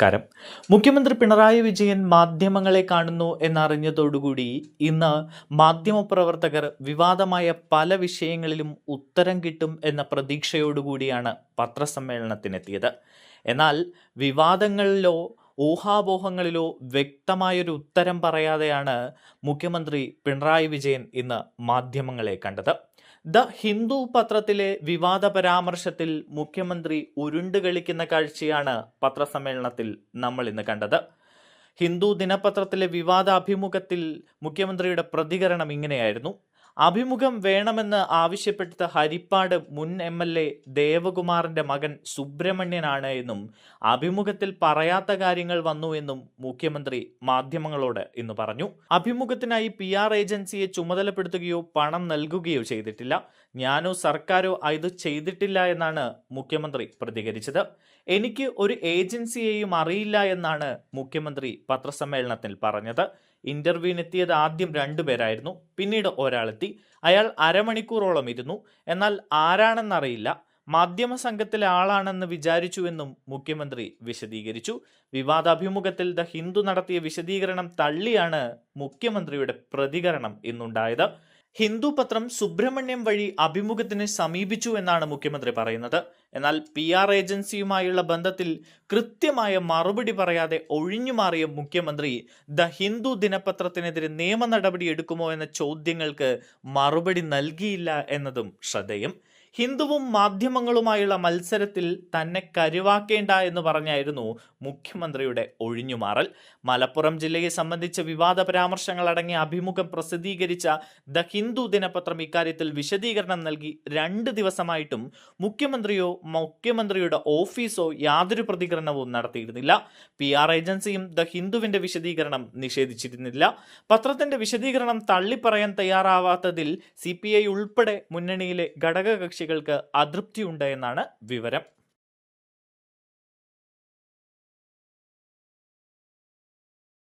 നമസ്കാരം. മുഖ്യമന്ത്രി പിണറായി വിജയൻ മാധ്യമങ്ങളെ കാണുന്നു എന്നറിഞ്ഞതോടുകൂടി ഇന്ന് മാധ്യമപ്രവർത്തകർ വിവാദമായ പല വിഷയങ്ങളിലും ഉത്തരം കിട്ടും എന്ന പ്രതീക്ഷയോടുകൂടിയാണ് പത്രസമ്മേളനത്തിനെത്തിയത്. എന്നാൽ വിവാദങ്ങളിലോ ഊഹാപോഹങ്ങളിലോ വ്യക്തമായൊരു ഉത്തരം പറയാതെയാണ് മുഖ്യമന്ത്രി പിണറായി വിജയൻ ഇന്ന് മാധ്യമങ്ങളെ കണ്ടത്. ദ ഹിന്ദു പത്രത്തിലെ വിവാദ പരാമർശത്തിൽ മുഖ്യമന്ത്രി ഉരുണ്ടുകളിക്കുന്ന കാഴ്ചയാണ് പത്രസമ്മേളനത്തിൽ നമ്മൾ ഇന്ന് കണ്ടത്. ഹിന്ദു ദിനപത്രത്തിലെ വിവാദ അഭിമുഖത്തിൽ മുഖ്യമന്ത്രിയുടെ പ്രതികരണം ഇങ്ങനെയായിരുന്നു. അഭിമുഖം വേണമെന്ന് ആവശ്യപ്പെട്ടത് ഹരിപ്പാട് മുൻ എം എൽ എ ദേവകുമാറിന്റെ മകൻ സുബ്രഹ്മണ്യനാണ് എന്നും അഭിമുഖത്തിൽ പറയാത്ത കാര്യങ്ങൾ വന്നു എന്നും മുഖ്യമന്ത്രി മാധ്യമങ്ങളോട് ഇന്ന് പറഞ്ഞു. അഭിമുഖത്തിനായി പി ആർ ഏജൻസിയെ ചുമതലപ്പെടുത്തുകയോ പണം നൽകുകയോ ചെയ്തിട്ടില്ല. ഞാനോ സർക്കാരോ ഇത് ചെയ്തിട്ടില്ല എന്നാണ് മുഖ്യമന്ത്രി പ്രതികരിച്ചത്. എനിക്ക് ഒരു ഏജൻസിയെയും അറിയില്ല എന്നാണ് മുഖ്യമന്ത്രി പത്രസമ്മേളനത്തിൽ പറഞ്ഞത്. ഇന്റർവ്യൂവിനെത്തിയത് ആദ്യം രണ്ടു പേരായിരുന്നു. പിന്നീട് ഒരാളെത്തി. അയാൾ അരമണിക്കൂറോളം ഇരുന്നു. എന്നാൽ ആരാണെന്നറിയില്ല. മാധ്യമ സംഘത്തിലെ ആളാണെന്ന് വിചാരിച്ചുവെന്നും മുഖ്യമന്ത്രി വിശദീകരിച്ചു. വിവാദാഭിമുഖത്തിൽ ദ ഹിന്ദു നടത്തിയ വിശദീകരണം തള്ളിയാണ് മുഖ്യമന്ത്രിയുടെ പ്രതികരണം ഇന്നുണ്ടായത് ഹിന്ദു പത്രം സുബ്രഹ്മണ്യം വഴി അഭിമുഖത്തിന് സമീപിച്ചു എന്നാണ് മുഖ്യമന്ത്രി പറയുന്നത്. എന്നാൽ പി ആർ ഏജൻസിയുമായുള്ള ബന്ധത്തിൽ കൃത്യമായ മറുപടി പറയാതെ ഒഴിഞ്ഞുമാറിയ മുഖ്യമന്ത്രി ദ ഹിന്ദു ദിനപത്രത്തിനെതിരെ നിയമ നടപടി എടുക്കുമോ എന്ന ചോദ്യങ്ങൾക്ക് മറുപടി നൽകിയില്ല എന്നതും ശ്രദ്ധേയം. ഹിന്ദുവും മാധ്യമങ്ങളുമായുള്ള മത്സരത്തിൽ തന്നെ കരുവാക്കേണ്ട എന്ന് പറഞ്ഞായിരുന്നു മുഖ്യമന്ത്രിയുടെ ഒഴിഞ്ഞുമാറൽ മലപ്പുറം ജില്ലയെ സംബന്ധിച്ച വിവാദ പരാമർശങ്ങൾ അടങ്ങിയ അഭിമുഖം പ്രസിദ്ധീകരിച്ച ദ ഹിന്ദു ദിനപത്രം ഇക്കാര്യത്തിൽ വിശദീകരണം നൽകി രണ്ട് ദിവസമായിട്ടും മുഖ്യമന്ത്രിയോ മുഖ്യമന്ത്രിയുടെ ഓഫീസോ യാതൊരു പ്രതികരണവും നടത്തിയിരുന്നില്ല. പി ആർ ഏജൻസിയും ദ ഹിന്ദുവിന്റെ വിശദീകരണം നിഷേധിച്ചിരുന്നില്ല. പത്രത്തിന്റെ വിശദീകരണം തള്ളിപ്പറയാൻ തയ്യാറാവാത്തതിൽ സി പി ഐ ഉൾപ്പെടെ മുന്നണിയിലെ ഘടകകക്ഷികൾക്ക് അതൃപ്തിയുണ്ട് എന്നാണ് വിവരം.